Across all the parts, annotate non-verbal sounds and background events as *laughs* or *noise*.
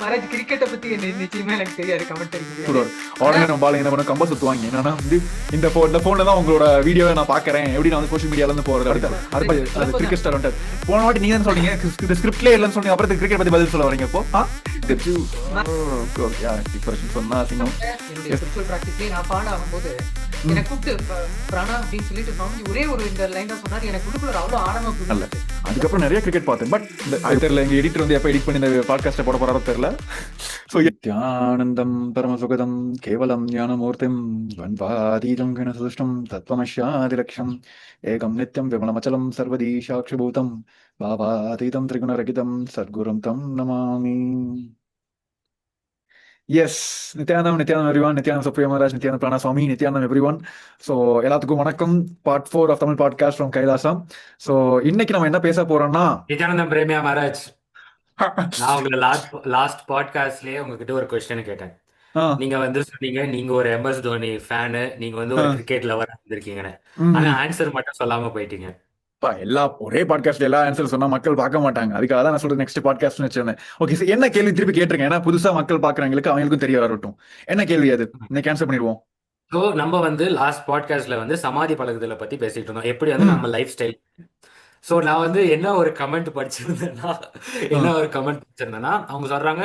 மராஜ் கிரிக்கெட்டை பத்தி நிச்சயமா எனக்கு தெரியாது கமெண்ட் உடனே நம்ம பால் என்ன பண்ண கம்ப சுத்துவாங்க. என்னன்னா வந்து இந்த phone- இந்த போன்ல தான் உங்களோட வீடியோவை நான் பாக்குறேன் எப்படி நான் வந்து சோஷியல் மீடியால இருந்து போறது அடுத்து அது அது கிரிக்கெட் ஸ்டார் வந்துட்டு போன வாட்டி நீங்க தான் சொன்னீங்க இந்த ஸ்கிரிப்ட்ல இல்லைன்னு சொன்னீங்க அப்புறம் கிரிக்கெட் பத்தி பதில் சொல்ல வரீங்க இப்போ? சொன்னா நான் பாட ஆகும்போது எனக்கு கூப்பிட்டு பிராணா அப்படின்னு சொல்லிட்டு சுவாமி ஒரே ஒரு இந்த லைன் தான் சொன்னாரு. எனக்கு உள்ளுக்குள்ள அவ்வளவு ஆழமா புரியுது அதுக்கப்புறம் நிறைய கிரிக்கெட் பார்த்தேன். பட் அது தெரியல எங்க எடிட்டர் வந்து எப்ப எடிட் பண்ணி இந்த பாட்காஸ்ட் போட போறாரோ தெரியல. ஸோ தியானந்தம் பரமசுகதம் கேவலம் ஞானமூர்த்திம் வன்வாதீதம் கணசுஷ்டம் தத்வமஷ்யாதிலக்ஷம் ஏகம் நித்யம் விமலமச்சலம் சர்வதீஷாட்சிபூதம் பாவாதீதம் திரிகுணரகிதம் சத்குரும் தம் நமாமி. Yes Nithyanandam Nithyanandam everyone Nithyanandam Supriya Maharaj Nithyananda Prana Swami Nithyanandam everyone so எல்லாத்துக்கும் வணக்கம். Part four of Tamil podcast from Kailasam. So இன்னைக்கு நம்ம என்ன பேச போறோம்னா நித்யானந்தம் பிரேமியா மகாராஜ். நான் உங்களை லாஸ்ட் லாஸ்ட் பாட்காஸ்ட்லயே உங்ககிட்ட ஒரு கொஸ்டின் கேட்டேன். நீங்க வந்து சொன்னீங்க நீங்க ஒரு எம்எஸ் தோனி ஃபேனு நீங்க வந்து ஒரு. கிரிக்கெட் லவர் வந்திருக்கீங்கன்னு ம். ஆனா ஆன்சர் மட்டும் சொல்லாம போயிட்டீங்க. அப்பா, எல்லா ஒரே பாட்காஸ்ட் எல்லா ஆன்சர் சொன்னா மக்கள் பார்க்க மாட்டாங்க. அதுக்காக தான் நான் சொல்றது நெக்ஸ்ட் பாட்காஸ்ட் வச்சிருந்தேன் ஓகே சார் என்ன கேள்வி திருப்பி கேட்டிருக்கேன்? ஏன்னா புதுசா மக்கள் பாக்குறவங்களுக்கு அவங்களுக்கும் தெரிய வரட்டும். என்ன கேள்வி அது? இன்னைக்கு ஆன்சர் பண்ணிடுவோம். ஸோ நம்ம வந்து லாஸ்ட் பாட்காஸ்ட்ல வந்து சமாதி பழகுதலை பத்தி பேசிட்டு இருந்தோம். எப்படி வந்து. நம்ம லைஃப் ஸ்டைல் ஸோ நான் வந்து என்ன ஒரு கமெண்ட் படிச்சிருந்தேன்னா என்ன ஒரு கமெண்ட் படிச்சிருந்தேன்னா அவங்க சொல்றாங்க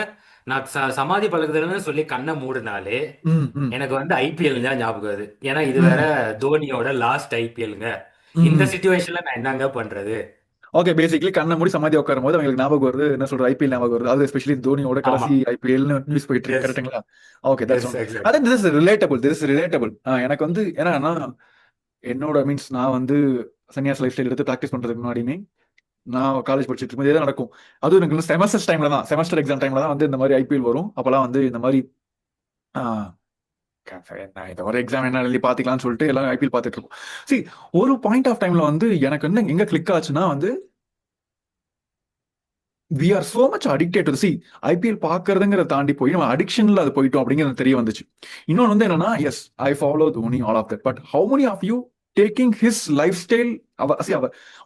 நான் சமாதி பழகுதல்னு சொல்லி கண்ணை மூடினாலே எனக்கு வந்து ஐபிஎல் தான் ஞாபகம் வருது. ஏன்னா இது. வேற தோனியோட லாஸ்ட் ஐபிஎல்ங்க. இந்த சுச்சுவேஷன்ல நான் என்னங்க பண்றது? ஓகே பேசிக்கலி கண்ணை மூடி சமாதி உட்காரும் போது அவங்களுக்கு ஞாபகம் வருது. என்ன சொல்ற ஐபிஎல் ஞாபகம் வருது. அது எஸ்பெஷலி தோனியோட கடைசி ஐபிஎல் நியூஸ் போயிட்டு இருக்கு. கரெக்ட்டுங்களா ஓகே தட்ஸ். அதான் this is relatable this is relatable எனக்கு வந்து ஏன்னா என்னோட மீன்ஸ் நான் வந்து சன்னியாஸ் லைஃப் ஸ்டைல் எடுத்து ப்ராக்டிஸ் பண்றதுக்கு முன்னாடியுமே நான் காலேஜ் படிச்சுட்டு இருக்கும்போது நடக்கும். அதுவும் எனக்கு செமஸ்டர் டைம்ல தான் செமஸ்டர் எக்ஸாம் டைம்ல தான் வந்து இந்த மாதிரி ஐபிஎல் வரும். அப்பெல்லாம் வந்து இந்த மாதிரி நான் இந்த ஒரு எக்ஸாம் என்ன எழுதி பார்த்துக்கலாம்னு சொல்லிட்டு எல்லாம் ஐபிஎல் பார்த்துட்டு இருக்கோம். சி ஒரு பாயிண்ட் ஆஃப் டைம்ல வந்து எனக்கு வந்து எங்க கிளிக் ஆச்சுன்னா வந்து we are so much addicted to see IPL பாக்குறதுங்கிறத தாண்டி போய் நம்ம அடிக்ஷன்ல அது போயிட்டோம் அப்படிங்கிறது தெரிய வந்துச்சு. இன்னொன்று வந்து என்னன்னா yes I follow Dhoni all of that but how many of you taking his life style அவ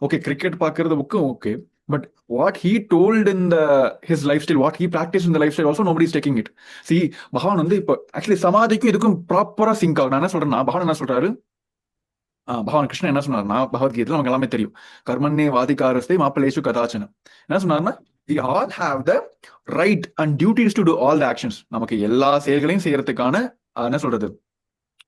ஓகே கிரிக்கெட் பாக்குறது புக்கும் okay but what he told in the his life style what he practice இந்த life style also nobody is taking it see Bhagavan வந்து இப்போ actually சமாதிக்கும் இதுக்கும் ப்ராப்பரா sink ஆகும். நான் என்ன சொல்றேன்னா பகவான் என்ன சொல்றாரு? ஆ, பகவான் கிருஷ்ணன் என்ன சொன்னார்னா பகவத்கீதை நமக்கு எல்லாமே தெரியும். கர்மன்னே வாதிகாரஸ்தே மாப்பிளேஷு கதாச்சன என்ன சொன்னார்னா we all have the right and duties to do all the actions நமக்கு எல்லா செயல்களையும் செய்யறதுக்கான என்ன சொல்றது?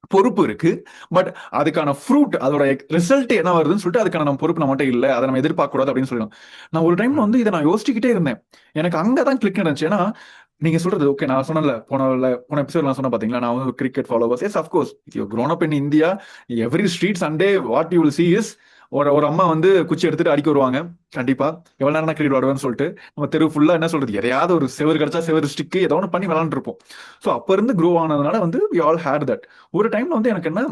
பொறுப்பு இருக்கு. பட் அதுக்கான ஃப்ரூட் அதோட ரிசல்ட் என்ன வருதுன்னு சொல்லிட்டு அதுக்கான நம்ம பொறுப்பு நம்மகிட்ட இல்ல. அதை நம்ம எதிர்பார்க்க கூடாது அப்படின்னு சொல்லலாம் நான் ஒரு டைம்ல வந்து இதை நான் யோசிச்சுக்கிட்டே இருந்தேன். எனக்கு அங்கதான் கிளிக் நடந்துச்சு. ஏன்னா நீங்க சொல்றது ஓகே நான் சொன்னல போன போன எபிசோட் நான் சொன்ன பாத்தீங்களா? நான் வந்து cricket followers yes of course you grown up in India every street Sunday what you will see is ஒரு ஒரு அம்மா வந்து குச்சி எடுத்துட்டு அடிக்க வருவாங்க. கண்டிப்பா. எவ்வளவு நேரம் கிரிக்கெட் விளாடுவேன்னு சொல்லிட்டு நம்ம தெரு ஃபுல்லா என்ன சொல்றது? எதையாவது ஒரு செவர் கிடைச்சா செவர் ஸ்டிக்கு ஏதோ ஒன்று பண்ணி விளாண்டுருப்போம் ஸோ அப்ப இருந்து க்ரோ ஆனதுனால வந்து வி ஆல் ஹேட் தட் ஒரு டைம்ல வந்து எனக்கு என்ன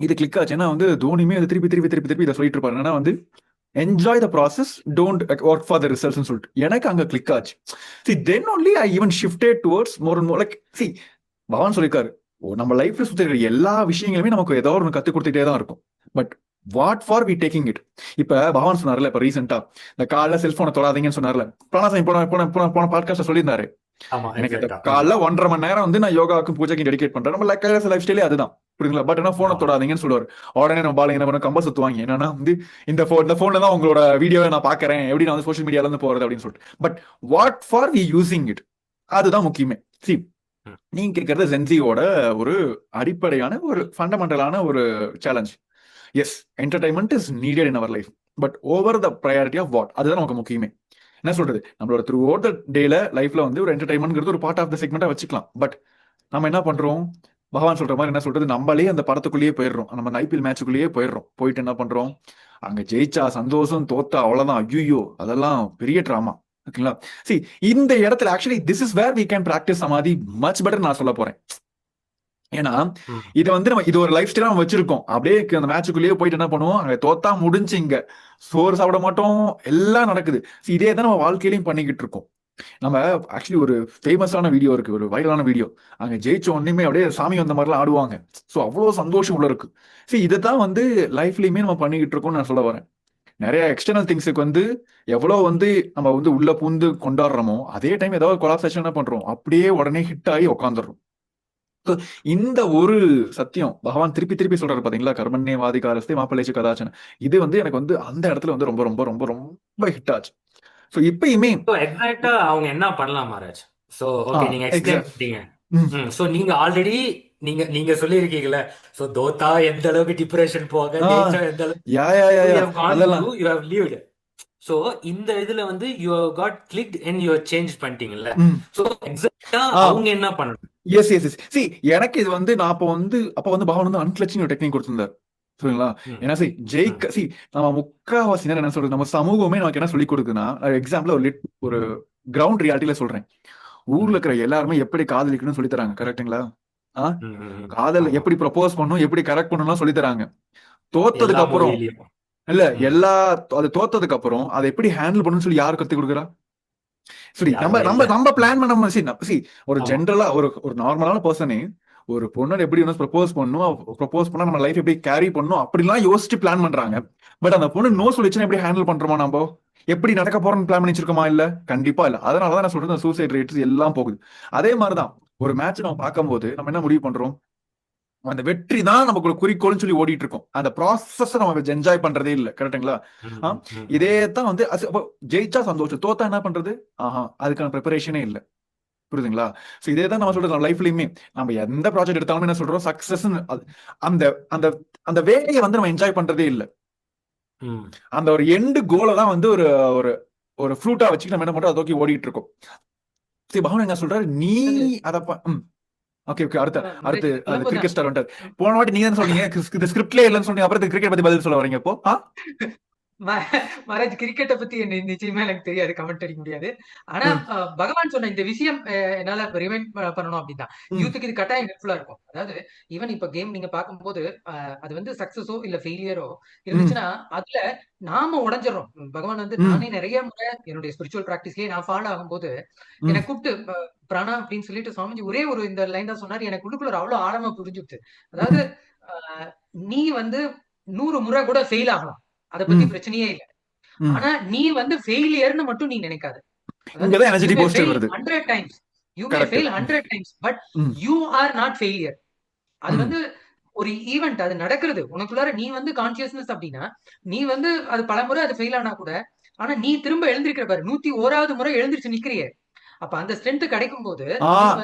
இது கிளிக் ஆச்சு. ஏன்னா வந்து தோனியுமே அது திருப்பி திருப்பி திருப்பி திருப்பி இதை சொல்லிட்டு இருப்பாரு. ஏன்னா வந்து enjoy the process don't work for the ரிசல்ட்ஸ்னு சொல்லிட்டு. எனக்கு அங்கே கிளிக் ஆச்சு. See then only I even shifted towards more and more like see Bhagavan சொல்லியிருக்காரு. ஓ, நம்ம லைஃப்ல சுற்றி இருக்கிற எல்லா விஷயங்களுமே நமக்கு ஏதோ ஒன்று கத்து கொடுத்துட்டே தான் இருக்கும். But what for we taking it இப்ப பவான் சொன்னார்ல இப்ப ரீசெண்டா இந்த காலைல செல்போனை தொடாதீங்கன்னு சொன்னார்ல. பிரணாசாமி போன போன போன போன பாட்காஸ்ட் சொல்லியிருந்தாரு. எனக்கு. காலைல ஒன்றரை மணி நேரம் வந்து நான் யோகாவுக்கும் பூஜைக்கும் டெடிகேட் பண்றேன். நம்ம லைஃப் லைஃப் ஸ்டைலே அதுதான். புரியுங்களா பட் என்ன போனை. தொடாதீங்கன்னு சொல்லுவார். உடனே நம்ம பாலை என்ன பண்ண கம்ப சுத்துவாங்க. என்னன்னா வந்து இந்த phone- இந்த போன்ல தான் உங்களோட வீடியோவை நான் பாக்குறேன் எப்படி நான் வந்து சோஷியல் மீடியால இருந்து போறது அப்படின்னு சொல்லிட்டு. But what for we using it அதுதான் முக்கியமே. சி. நீங்க கேட்கறது ஜென்சியோட ஒரு அடிப்படையான ஒரு ஃபண்டமெண்டலான ஒரு challenge yes entertainment is needed in our life but over the priority of what அதுதான் நமக்கு முக்கியமே. என்ன சொல்றது? நம்மளோட த்ரூ ஓவர் த டேல லைஃப்ல வந்து ஒரு என்டர்டைன்மெண்ட்ங்கிறது ஒரு பார்ட் ஆஃப் த செக்மெண்டா வச்சுக்கலாம். பட் நம்ம என்ன பண்றோம்? பகவான் சொல்ற மாதிரி என்ன சொல்றது? நம்மளே அந்த படத்துக்குள்ளேயே போயிடுறோம். நம்ம ஐபிஎல் மேட்சுக்குள்ளேயே போயிடுறோம். போயிட்டு என்ன பண்றோம்? அங்க ஜெயிச்சா சந்தோஷம் தோத்தா அவ்வளவுதான். ஐயோ அதெல்லாம் பெரிய ட்ராமா ஓகேங்களா? சி இந்த இடத்துல actually this is where we can practice samadhi much better நான் சொல்ல போறேன். ஏன்னா. இது வந்து நம்ம இது ஒரு லைஃப் ஸ்டைலா நம்ம வச்சிருக்கோம். அப்படியே அந்த மேட்சுக்குள்ளேயே போயிட்டு என்ன பண்ணுவோம்? அங்க தோத்தா முடிஞ்சு இங்க. சோறு சாப்பிட மாட்டோம். எல்லாம் நடக்குது. இதே தான் நம்ம வாழ்க்கையிலையும் பண்ணிக்கிட்டு இருக்கோம். நம்ம ஆக்சுவலி ஒரு ஃபேமஸான வீடியோ இருக்கு. ஒரு வைரலான வீடியோ அங்க ஜெயிச்ச உடனேமே அப்படியே சாமி வந்த மாதிரிலாம் ஆடுவாங்க. ஸோ அவ்வளோ சந்தோஷம் உள்ள இருக்கு. சரி இதை தான் வந்து லைஃப்லயுமே நம்ம பண்ணிக்கிட்டு இருக்கோம்னு நான் சொல்ல வரேன். நிறைய எக்ஸ்டர்னல் திங்ஸுக்கு வந்து எவ்வளவு வந்து நம்ம வந்து உள்ள பூந்து கொண்டாடுறோமோ அதே டைம் ஏதாவது கொலாப்சேஷன் என்ன பண்றோம்? அப்படியே உடனே ஹிட் ஆகி உட்காந்துடுறோம் இந்த ஒரு சத்தியம் பகவான் திருப்பி திருப்பி சொல்றாரு பாத்தீங்களா? கர்மண்ணே வாதிகாரஸ்தே மாப்பிள்ளைச்சு கதாச்சன. இது வந்து எனக்கு வந்து அந்த இடத்துல வந்து ரொம்ப ரொம்ப ரொம்ப ரொம்ப ஹிட் ஆச்சு. ஸோ இப்பயுமே எக்ஸாக்டா அவங்க என்ன பண்ணலாம் மகாராஜ்? ஸோ ஓகே நீங்க எக்ஸ்பிளைன். ஸோ நீங்க ஆல்ரெடி நீங்க நீங்க சொல்லியிருக்கீங்கல்ல. ஸோ தோத்தா எந்த அளவுக்கு டிப்ரெஷன் போக எந்த அளவுக்கு யா யா யா யா. So இந்த இதுல வந்து got clicked and you have changed பண்ணிட்டீங்கல்ல. ம். ஸோ எக்ஸாக்டா ஆ. அவங்க என்ன பண்ணணும்? எஸ் எஸ் எஸ் சி எனக்கு இது வந்து நான் அப்போ வந்து அப்போ வந்து பகவான் வந்து அன்கிளச்சிங் டெக்னிக் கொடுத்திருந்தார். சரிங்களா. ஏன்னா சி ஜெயிக்க சி நம்ம முக்காவாசி நேரம் என்ன சொல்றது? நம்ம சமூகமே நமக்கு என்ன சொல்லி கொடுக்குதுன்னா எக்ஸாம்பிள் ஒரு லிட் ஒரு கிரவுண்ட் ரியாலிட்டியில சொல்றேன். ஊர்ல இருக்கிற எல்லாருமே எப்படி காதலிக்கணும்னு சொல்லி தராங்க கரெக்ட்டுங்களா ம். காதல். எப்படி ப்ரப்போஸ் பண்ணணும் எப்படி கரெக்ட் பண்ணணும்லாம் சொல்லி தராங்க. தோத்ததுக்கு அப்புறம். இல்ல. எல்லா அது தோத்ததுக்கு அப்புறம் அதை எப்படி ஹேண்டில் பண்ணணும்னு சொல்லி யாரு கத்து கொடுக்குறா? சரி நம்ம நம்ம. நம்ம பிளான் பண்ண சி சி ஒரு. ஜென்ரலா ஒரு ஒரு நார்மலான பர்சனே ஒரு பொண்ணு எப்படி வந்து ப்ரப்போஸ் பண்ணும் ப்ரப்போஸ் பண்ணா நம்ம லைஃப் எப்படி கேரி பண்ணும் அப்படிலாம் யோசிச்சு பிளான் பண்றாங்க. பட் அந்த பொண்ணு நோ சொல்லிச்சுன்னா எப்படி ஹேண்டில் பண்றோமா நம்ம? எப்படி நடக்க போறோம்னு பிளான் பண்ணி வச்சிருக்கோமா இல்ல? கண்டிப்பா இல்ல. அதனால தான் நான் சொல்றேன் சூசைட் ரேட்ஸ் எல்லாம் போகுது. அதே மாதிரிதான் ஒரு மேட்ச் நம்ம பார்க்கும்போது நம்ம என்ன முடிவு பண்றோம்? அந்த வெற்றி தான் நமக்கு குறிக்கோள்னு சொல்லி ஓடிட்டு இருக்கோம் அந்த ப்ராசஸ் நம்ம என்ஜாய் பண்றதே இல்ல ம். இதே தான் வந்து ஜெயிச்சா சந்தோஷம். தோத்தா என்ன பண்றது? ஆஹா அதுக்கான ப்ரிப்பரேஷனே இல்ல. புரியுதுங்களா? சோ இதே தான் நம்ம சொல்றோம் லைஃப்லயுமே நம்ம எந்த ப்ராஜெக்ட் எடுத்தாலுமே என்ன சொல்றோம்? சக்சஸ் அந்த அந்த அந்த வேலையை வந்து நம்ம என்ஜாய் பண்றதே இல்ல. அந்த ஒரு எண்டு கோலை தான் வந்து ஒரு ஒரு ஒரு ஃப்ரூட்டா வச்சுட்டு நம்ம என்ன பண்றோம்? அதை நோக்கி ஓடிட்டு இருக்கோம் சரி பகவான் என்ன சொல்றாரு? நீ அத ஓகே ஓகே அடுத்த அடுத்து அது கிரிக்கெட் ஸ்டார் வந்துட்டார் போன வாட்டி நீங்க தான் சொன்னீங்க இந்த ஸ்கிரிப்ட்லயே இல்லைன்னு சொன்னீங்க அப்புறம் கிரிக்கெட் பத்தி பதில் சொல்ல வரீங்க இப்போ? மகாராஜ் கிரிக்கெட்டை பத்தி என்ன நிச்சயமா எனக்கு தெரியாது கமெண்ட் அடிக்க முடியாது. ஆனா பகவான் சொன்ன இந்த விஷயம் என்னால ரிமைண்ட் பண்ணணும் அப்படின்னா. யூத்துக்கு இது கட்டாயம் ஹெல்ப்ஃபுல்லா இருக்கும். அதாவது ஈவன் இப்ப கேம் நீங்க பார்க்கும்போது அது வந்து சக்சஸோ இல்ல ஃபெயிலியரோ இருந்துச்சுன்னா அதுல நாம உடஞ்சிடறோம் பகவான் வந்து. நானே நிறைய முறை என்னுடைய ஸ்பிரிச்சுவல் பிராக்டிஸ்லயே நான் ஃபாலோ ஆகும்போது. என்னை கூப்பிட்டு பிராணா அப்படின்னு சொல்லிட்டு சுவாமிஜி ஒரே ஒரு இந்த லைன் தான் சொன்னாரு. எனக்கு உள்ளுக்குள்ள அவ்வளவு ஆழமா புரிஞ்சுட்டு அதாவது நீ வந்து நூறு முறை கூட ஃபெயில் ஆகலாம். அதை பத்தி. பிரச்சனையே இல்ல. ஆனா நீ வந்து ஃபெயிலியர்னு மட்டும் நீ நினைக்காத hundred times you may. Fail hundred times but. You are not failure அது. வந்து ஒரு ஈவெண்ட் அது நடக்கிறது உனக்குள்ளார நீ வந்து கான்சியஸ்னஸ் அப்படின்னா நீ வந்து அது பல முறை அது ஃபெயில் ஆனா கூட ஆனா நீ திரும்ப எழுந்திருக்கிற பாரு நூத்தி ஓராவது முறை எழுந்திருச்சு நிக்கிறியே அப்ப அந்த ஸ்ட்ரென்த் கிடைக்கும் போது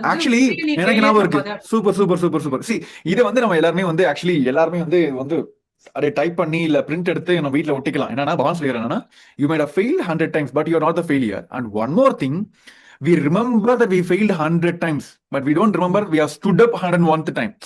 ஆக்சுவலி எனக்கு ஞாபகம் இருக்கு. Super super super super see இதை வந்து நம்ம எல்லாருமே வந்து ஆக்சுவலி எல்லாருமே வந்து வந்து அதை டைப் பண்ணி இல்ல பிரிண்ட் எடுத்து நம்ம வீட்ல ஒட்டிக்கலாம். என்னன்னா பவன் சொல்லிடுறேன் என்னன்னா you made fail hundred times but you not the failure and one more thing we remember that we failed hundred times but we don't remember we have stood up hundred one time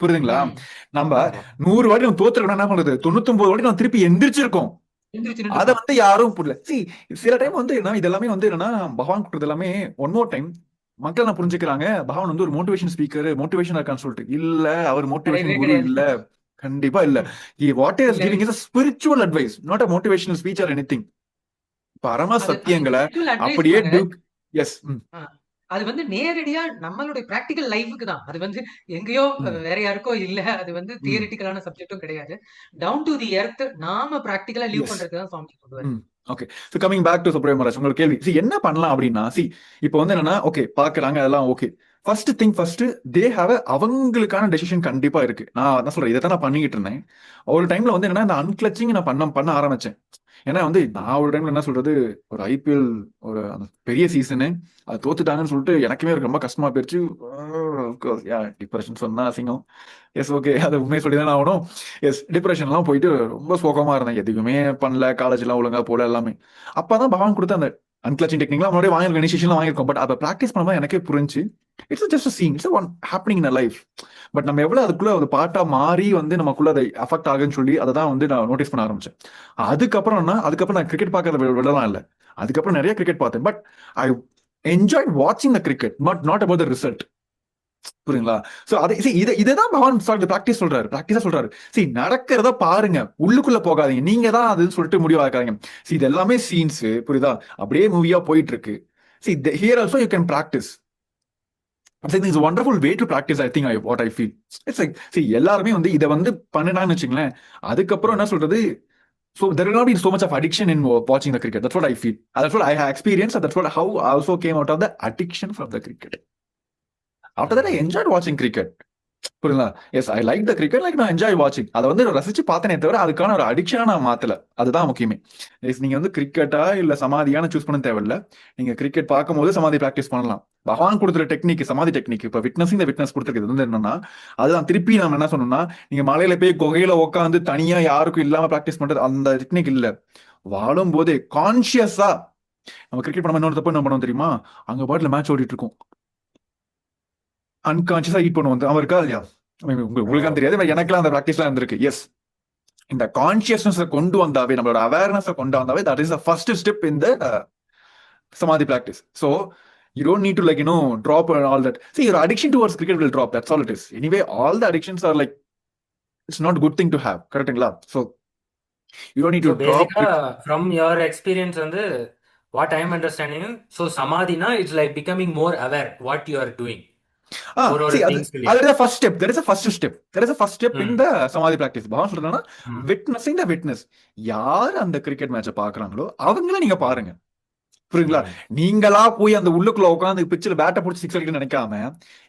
புரியுதுங்களா. நம்ம. நூறு வாட்டி நம்ம தோத்துருக்கோம் என்ன பண்றது தொண்ணூத்தொன்பது வாட்டி நம்ம திருப்பி எந்திரிச்சிருக்கோம். எந்திரிச்சு அத வந்து யாரும் புரியல. சி சில டைம் வந்து என்ன இதெல்லாமே வந்து என்னன்னா பகவான் கொடுத்தது எல்லாமே ஒன் மோர் டைம் மக்கள் என்ன புரிஞ்சுக்கிறாங்க? பகவான் வந்து ஒரு மோட்டிவேஷன் ஸ்பீக்கர் மோட்டிவேஷன் இருக்கான்னு சொல்லிட்டு. இல்ல அவர் மோட்டிவேஷன் குரு. இல்ல. கண்டிப்பா இல்ல. What is. Giving is spiritual advice not a motivational speech or anything பரம சத்தியங்களை அப்படியே. எஸ் அது வந்து நேரடியா நம்மளுடைய பிராக்டிக்கல் லைஃபுக்கு தான். அது வந்து எங்கேயோ வேற யாருக்கோ இல்ல. அது வந்து தியரிட்டிக்கலான சப்ஜெக்டும் கிடையாது. டவுன் டு தி எர்த் நாம பிராக்டிக்கலா லீவ். பண்றதுக்கு தான் சுவாமி கொண்டு okay so coming back to Subramaniya Maharaj உங்களுக்கு கேள்வி. என்ன பண்ணலாம் அப்படின்னா சி இப்போ வந்து என்னன்னா ஓகே பாக்குறாங்க அதெல்லாம் okay first thing first they have அவங்களுக்கான டெசிஷன் கண்டிப்பா இருக்கு. நான் அதான் சொல்றேன் இதை தான் நான் பண்ணிக்கிட்டு இருந்தேன். ஒரு டைம்ல வந்து என்னன்னா இந்த அன்கிளச்சிங் நான் பண்ண பண்ண ஆரம்பிச்சேன். ஏன்னா வந்து நான் ஒரு டைம்ல என்ன சொல்றது ஒரு ஐபிஎல் ஒரு அந்த பெரிய சீசனு அது தோத்துட்டாங்கன்னு சொல்லிட்டு எனக்குமே ரொம்ப கஷ்டமா போயிடுச்சு டிப்ரெஷன் சொன்னா அசிங்கம். எஸ் ஓகே அது உண்மையை சொல்லிதான் ஆகணும். எஸ் டிப்ரெஷன்லாம் போயிட்டு ரொம்ப சோகமா இருந்தேன். எதுவுமே பண்ணல காலேஜ்லாம் ஒழுங்கா போல எல்லாமே. அப்பதான் பகவான் கொடுத்த அந்த அன்கிளச்சிங் டெக்னிக்லாம் முன்னாடி வாங்கிருக்கோம் இனிஷியேஷன்லாம் வாங்கியிருக்கோம். பட் அதை ப்ராக்டிஸ் பண்ணும்போது எனக்கே புரிஞ்சு it's just scene it's one happening in life but நம்ம எவ்வளவு அதுக்குள்ள ஒரு பாட்டா மாறி வந்து நமக்குள்ள அதை அஃபெக்ட் ஆகுன்னு சொல்லி அதை தான் வந்து நான் நோட்டீஸ் பண்ண ஆரம்பிச்சேன். அதுக்கப்புறம் என்ன? அதுக்கப்புறம் நான் கிரிக்கெட் பார்க்கறத விடலாம் இல்லை. அதுக்கப்புறம் நிறைய கிரிக்கெட் பார்த்தேன். பட் ஐ என்ஜாய் வாட்சிங் the cricket but not about the result புரியுங்களா? சோ அதை see, இதை இதை தான் பகவான் பிராக்டிஸ் சொல்றாரு. பிராக்டிஸா சொல்றாரு. சி நடக்கிறத பாருங்க. உள்ளுக்குள்ள போகாதீங்க. நீங்க தான் அதுன்னு சொல்லிட்டு முடிவாக்காதீங்க சி இது எல்லாமே சீன்ஸ் புரியுதா? அப்படியே மூவியா போயிட்டு இருக்கு. See here also you can practice சரி it's wonderful way to practice I think I what I feel it's like சரி எல்லாருமே வந்து இதை வந்து பண்ணினான்னு வச்சுங்களேன் அதுக்கப்புறம் என்ன சொல்றது so there not in so much of addiction இன் வாட்சிங் the cricket that's what I feel that's what I have experience that's what how also came out of the addiction from the cricket after that I enjoy வாட்சிங் cricket that, புரியுங்களா S I like the cricket like நான் enjoy வாட்சிங் அதை வந்து ரசிச்சு பார்த்தனே தவிர அதுக்கான ஒரு அடிக்ஷனா நான் மாத்தல. அதுதான் முக்கியமே. எஸ் நீங்க வந்து கிரிக்கெட்டா இல்ல சமாதியான சூஸ் பண்ண தேவையில்ல. நீங்க கிரிக்கெட் பார்க்கும்போது சமாதி பிராக்டிஸ் பண்ணலாம். பகவான் கொடுத்துற டெக்னிக் சமாதி டெக்னிக் இப்ப விட்னஸ் இந்த விட்னஸ் கொடுத்துருக்கிறது வந்து என்னன்னா அதுதான் திருப்பி நம்ம என்ன சொன்னோம்னா நீங்க மலையில போய் குகையில உட்காந்து தனியா யாருக்கும் இல்லாம பிராக்டிஸ் பண்றது அந்த டெக்னிக் இல்ல. வாழும் போதே கான்சியஸா நம்ம கிரிக்கெட் படம் இன்னொரு தப்பு என்ன பண்ணுவோம் தெரியுமா? அங்க பாட்டுல மேட்ச் ஓடிட்டு இருக்கும். அன்கான்சியஸா ஈட் பண்ணுவோம் அவன் இருக்கா இல்லையா? உங்களுக்கு தெரியாது but எனக்கெல்லாம் அந்த ப்ராக்டிஸ்லாம் இருந்திருக்கு. எஸ் இந்த கான்சியஸ்னஸ் கொண்டு வந்தாவே நம்மளோட அவேர்னஸ் கொண்டு வந்தாவே that is the first step in the samadhi practice so you don't need to like you know drop all that see your addiction towards cricket will drop that's all it is anyway all the addictions are like it's not good thing to have கரெக்ட்டுங்களா so you don't need to drop from your experience வந்து what I'm understanding so சமாதினா it's like becoming more aware what you are doing samadhi. Bhagavan சொல்றதுன்னா ம். Witnessing த witness யார் அந்த cricket மேட்சை பாக்குறாங்களோ அவங்கள நீங்க பாருங்க புரியுங்களா நீங்களா போய் அந்த உள்ளுக்குள்ள உட்காந்து பிச்சில் பேட்டை பிடிச்சி சிக்ஸ் அடிக்கணும்னு நினைக்காம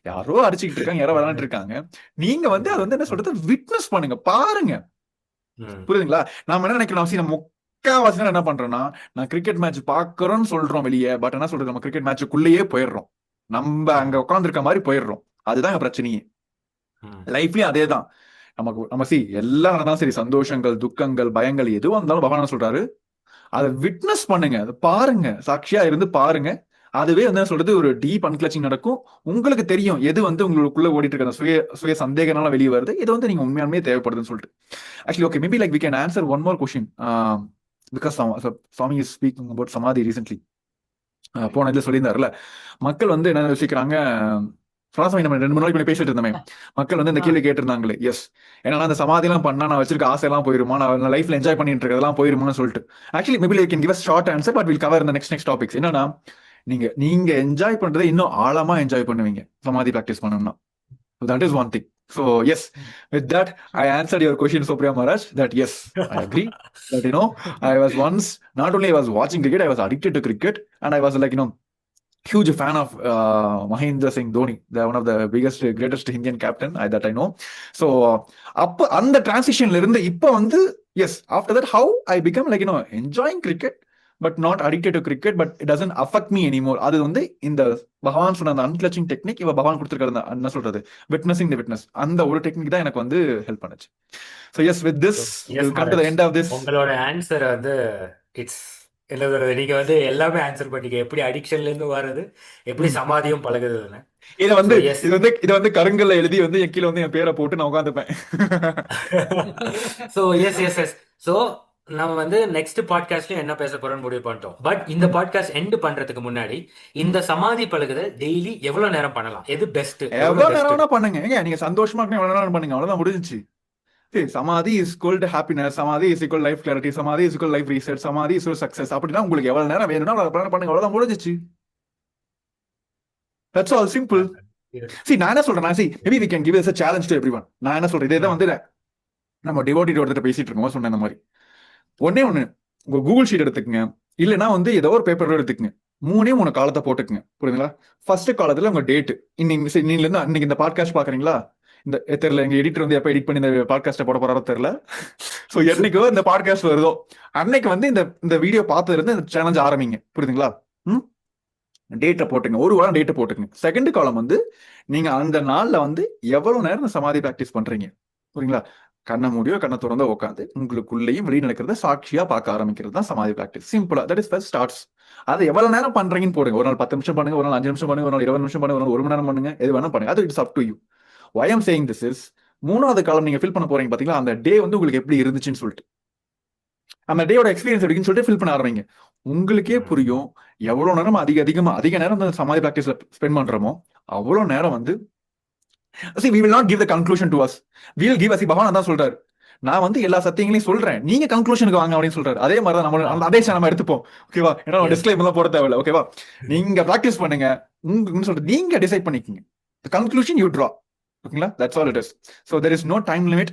யாரோ அடிச்சுக்கிட்டு இருக்காங்க யாரோ விளையாண்டு இருக்காங்க நீங்க வந்து அது வந்து என்ன சொல்றது விட்னஸ் பண்ணுங்க பாருங்க. புரியுதுங்களா நாம என்ன நினைக்கிறோம் சரி நம்ம முக்காவாசி என்ன பண்றோம்னா நான் கிரிக்கெட் மேட்ச் பாக்குறோம்னு சொல்றோம் வெளியே பட் என்ன சொல்றது நம்ம கிரிக்கெட் மேட்சுக்குள்ளேயே போயிடுறோம் நம்ம அங்க உட்காந்துருக்க மாதிரி போயிடுறோம். அதுதான் பிரச்சனையே. லைஃப்லயும் அதே தான் நமக்கு நம்ம சி எல்லாம் நடந்தாலும் சரி சந்தோஷங்கள் துக்கங்கள் பயங்கள் எதுவா இருந்தாலும் பகவான் சொல்றாரு? அதை விட்னஸ் பண்ணுங்க. அதை பாருங்க. சாட்சியா இருந்து பாருங்க. அதுவே வந்து சொல்றது? ஒரு டீப் அன்கிளச்சிங் நடக்கும். உங்களுக்கு தெரியும் எது வந்து உங்களுக்குள்ள ஓடிட்டு இருக்க. அந்த சுய சுய சந்தேகனால வெளியே வருது. இது வந்து நீங்க உண்மையாலுமே தேவைப்படுதுன்னு சொல்லிட்டு. Actually okay maybe like we can answer one more question because Swami is speaking about samadhi recently போன இதுல சொல்லியிருந்தாருல மக்கள் வந்து என்ன யோசிக்கிறாங்க? சுவாமி நம்ம ரெண்டு மூணு நாளைக்கு பேசிட்டு இருந்தோமே. மக்கள் வந்து இந்த கேள்வி கேட்டிருந்தாங்களே. எஸ் ஏன்னா அந்த சமாதி எல்லாம் பண்ணா நான் வச்சிருக்க ஆசை எல்லாம் போயிருமா? நான் லைஃப்ல என்ஜாய் பண்ணிட்டு இருக்கதெல்லாம் போயிருமான்னு சொல்லிட்டு. Actually maybe can give short answer but will cover இந்த நெக்ஸ்ட் நெக்ஸ்ட் டாபிக்ஸ் என்னன்னா நீங்க நீங்க என்ஜாய் பண்றதை இன்னும் ஆழமா என்ஜாய் பண்ணுவீங்க. சமாதி பிராக்டிஸ் பண்ணணும்னா. That is one thing So yes with that I answer your question Supriya Maharaj that yes I agree that you know I was once not only I was watching cricket, I was addicted to cricket, and I was like you know huge fan of uh, Mahendra Singh Dhoni, the one of the biggest, greatest Indian captain I, that I know. So அப்ப அந்த டிரான்சிஷன்ல இருந்து இப்ப வந்து yes after that how I become like you know enjoying cricket but not addicted to cricket but it doesn't affect me anymore அது வந்து இந்த பகவான் சொன்ன அந்த அன்கிளச்சிங் டெக்னிக் இவ பகவான் கொடுத்துருக்காரு என்ன சொல்றது? விட்னஸிங் த விட்னஸ் அந்த ஒரு டெக்னிக் தான் எனக்கு வந்து ஹெல்ப் பண்ணுச்சு. So yes with this come to the end of this உங்களோட ஆன்சர் வந்து இட்ஸ் என்ன சொல்றது நீங்க வந்து எல்லாமே ஆன்சர் பண்ணீங்க எப்படி அடிக்ஷன்ல இருந்து வர்றது? எப்படி சமாதியும் பழகுதுன்னு இத வந்து. இது வந்து இது வந்து கருங்கல்ல எழுதி வந்து என் கீழ வந்து என் பேரை போட்டு நான் உட்காந்துப்பேன். So yes yes yes so நம்ம வந்து நெக்ஸ்ட் பாட்காஸ்ட்லயும் என்ன பேச போறோம்னு முடிவு பண்ணிட்டோம். பட் இந்த பாட்காஸ்ட் எண்ட் பண்றதுக்கு முன்னாடி இந்த சமாதி பழகுதை டெய்லி எவ்வளவு நேரம் பண்ணலாம்? எது பெஸ்ட் எவ்வளவு நேரம் பண்ணுங்க. ஏங்க நீங்க சந்தோஷமா எவ்வளவு நேரம் பண்ணுங்க? அவ்வளவுதான் முடிஞ்சுச்சு. Samadhi is goal to happiness samadhi is equal life clarity samadhi is equal life reset samadhi is success அப்படின்னா உங்களுக்கு எவ்வளவு நேரம் வேணும்னா அவ்வளவு பண்ணுங்க. அவ்வளவுதான் முடிஞ்சுச்சு. தட்ஸ் ஆல் சிம்பிள் சி நான் என்ன சொல்றேன் see maybe we can give is challenge to every one நான் என்ன சொல்றேன்? இதே தான் வந்து நம்ம டிவோட்டி ஒருத்தர் பேசிட்டு இருக்கோம் சொன்ன மாதிரி. ஒன்னே ஒன்னு உங்க கூகுள் ஷீட் எடுத்துக்கங்க. இல்லைன்னா வந்து ஏதோ ஒரு பேப்பர் எடுத்துக்கங்க. மூணே மூணு காலத்தை போட்டுக்குங்க. புரியுதுங்களா? ஃபர்ஸ்ட் காலத்துல உங்க டேட் இன்னைக்கு சரி, நீங்க இன்னைக்கு இந்த பாட்காஸ்ட் பாக்குறீங்களா? இந்த தெரியல எங்க எடிட்டர் வந்து எப்ப எடிட் பண்ணி இந்த பாட்காஸ்ட்டை போட போறாரோ தெரியல. சோ என்னைக்கோ இந்த பாட்காஸ்ட் வருதோ அன்னைக்கு வந்து இந்த இந்த வீடியோ பார்த்ததுல இருந்து இந்த சேலஞ்ச் ஆரம்பிங்க. புரியுதுங்களா? ம்? டேட்டை போட்டுங்க ஒரு வாரம் டேட்டை போட்டுங்க செகண்ட் காலம் வந்து நீங்க அந்த நாள்ல வந்து எவ்வளவு நேரம் இந்த சமாதி ப்ராக்டிஸ் பண்றீங்க? புரியுங்களா கண்ணை மூடியோ கண்ணை திறந்தோ உட்காந்து உங்களுக்குள்ளேயும் வெளியே நடக்கிறத சாட்சியா பார்க்க ஆரம்பிக்கிறது தான் சமாதி பிராக்டிஸ் சிம்பிளா தட் இஸ் ஃபர்ஸ்ட் ஸ்டார்ட்ஸ் அது எவ்வளவு நேரம் பண்றீங்கன்னு போடுங்க. ஒரு நாள் பத்து நிமிஷம் பண்ணுங்க ஒரு நாள் அஞ்சு நிமிஷம் பண்ணுங்க ஒரு நாள் இருபது நிமிஷம் பண்ணுங்க ஒரு நாள் ஒரு மணி நேரம் பண்ணுங்க எது வேணா பண்ணுங்க. அது it's up to you why I'm saying this is மூணாவது காலம் நீங்க ஃபில் பண்ண போறீங்க பாத்தீங்களா? அந்த டே வந்து உங்களுக்கு எப்படி இருந்துச்சுன்னு சொல்லிட்டு. அந்த டேயோட எக்ஸ்பீரியன்ஸ் எப்படின்னு சொல்லிட்டு ஃபில் பண்ண ஆரம்பிங்க. உங்களுக்கே புரியும் எவ்வளவு நேரம் அதிக அதிகமா அதிக நேரம் அந்த சமாதி பிராக்டிஸ்ல ஸ்பெண்ட் பண்றோமோ அவ்வளவு நேரம் வந்து see we will not give the conclusion to us. We will give us பகவான் தான் சொல்றாரு. நான் வந்து எல்லா சத்தியங்களையும் சொல்றேன். நீங்க கன்க்ளூஷனுக்கு வாங்க அப்படின்னு சொல்றாரு. அதே மாதிரி தான் நம்ம அதே நம்ம எடுத்துப்போம். ஓகேவா ஏன்னா. டிஸ்கிளைம் எல்லாம் போட தேவையில்ல. ஓகேவா நீங்க பிராக்டிஸ் பண்ணுங்க. உங்க சொல்றது நீங்க டிசைட் பண்ணிக்கங்க. கன்க்ளூஷன் யூ ட்ரா ஓகேங்களா that's all it is so there is no time limit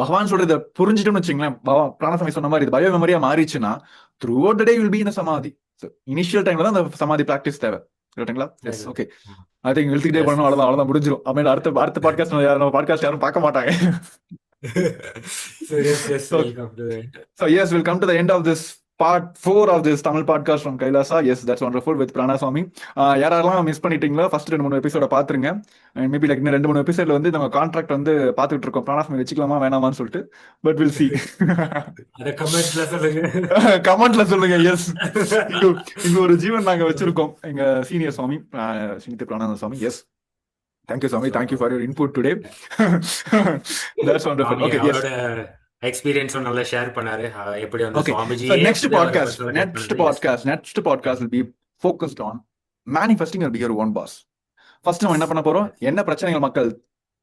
Bhagavan சொல்றத புரிஞ்சிட்டோம்னு வச்சுங்களேன் பகவான் பிராணசாமி சொன்ன மாதிரி இது பயோ மெமரியா மாறிச்சுன்னா throughout the day will be in samadhi. Initial டைம்ல தான் அந்த சமாதி பிராக்டிஸ் தேவை. கரெக்ட்டுங்களா? எஸ் ஓகே ஐ திங்க் எழுத்துக்கிட்டே Yes. பண்ணணும் அவ்வளவுதான் அவ்வளவுதான் முடிஞ்சிடும் அடுத்த அடுத்த பாட்காஸ்ட் நம்ம பாட்காஸ்ட் யாரும் பார்க்க மாட்டாங்க. *laughs* So yes, yes, So-. So yes, we'll come to the end of this of this Tamil podcast from Kailasa. Yes, that's wonderful with Prana Swami. Uh, யாரெல்லாம் மிஸ் பண்ணிட்டீங்களோ ஃபர்ஸ்ட் ரெண்டு மூணு எபிசோட பாத்துருங்க. மேபி லைக் ரெண்டு மூணு எபிசோட்ல வந்து நம்ம கான்ட்ராக்ட் வந்து பாத்துட்டு இருக்கோம் பிராணா சுவாமி வச்சுக்கலாமா வேணாமான்னு சொல்லிட்டு. பட் வில் சி அத கமெண்ட்ஸ்ல சொல்லுங்க. *laughs* கமெண்ட்ல சொல்லுங்க எஸ் இங்க ஒரு ஜீவன் நாங்க வச்சிருக்கோம். எங்க senior Swami Srinidhi Pranananda Swami yes thank you Swami. Thank you for your input today that's wonderful Swami okay yes எக்ஸ்பீரியன்ஸும் நல்லா ஷேர் பண்ணாரு எப்படி வந்து. Swamiji next podcast, next podcast will be focused on manifesting or be your own boss. First நம்ம என்ன பண்ண போறோம் என்ன பிரச்சனைகள் மக்கள்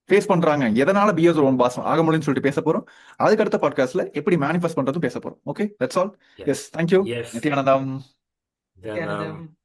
ஃபேஸ் பண்றாங்க எதனால பி ஓன் பாஸ் ஆக முடியும்னு சொல்லிட்டு பேச போறோம் அதுக்கு அடுத்த பாட்காஸ்ட்ல எப்படி மேனிஃபெஸ்ட் பண்றதும் பேச போறோம் okay that's all. Yes thank you Nithyanandam.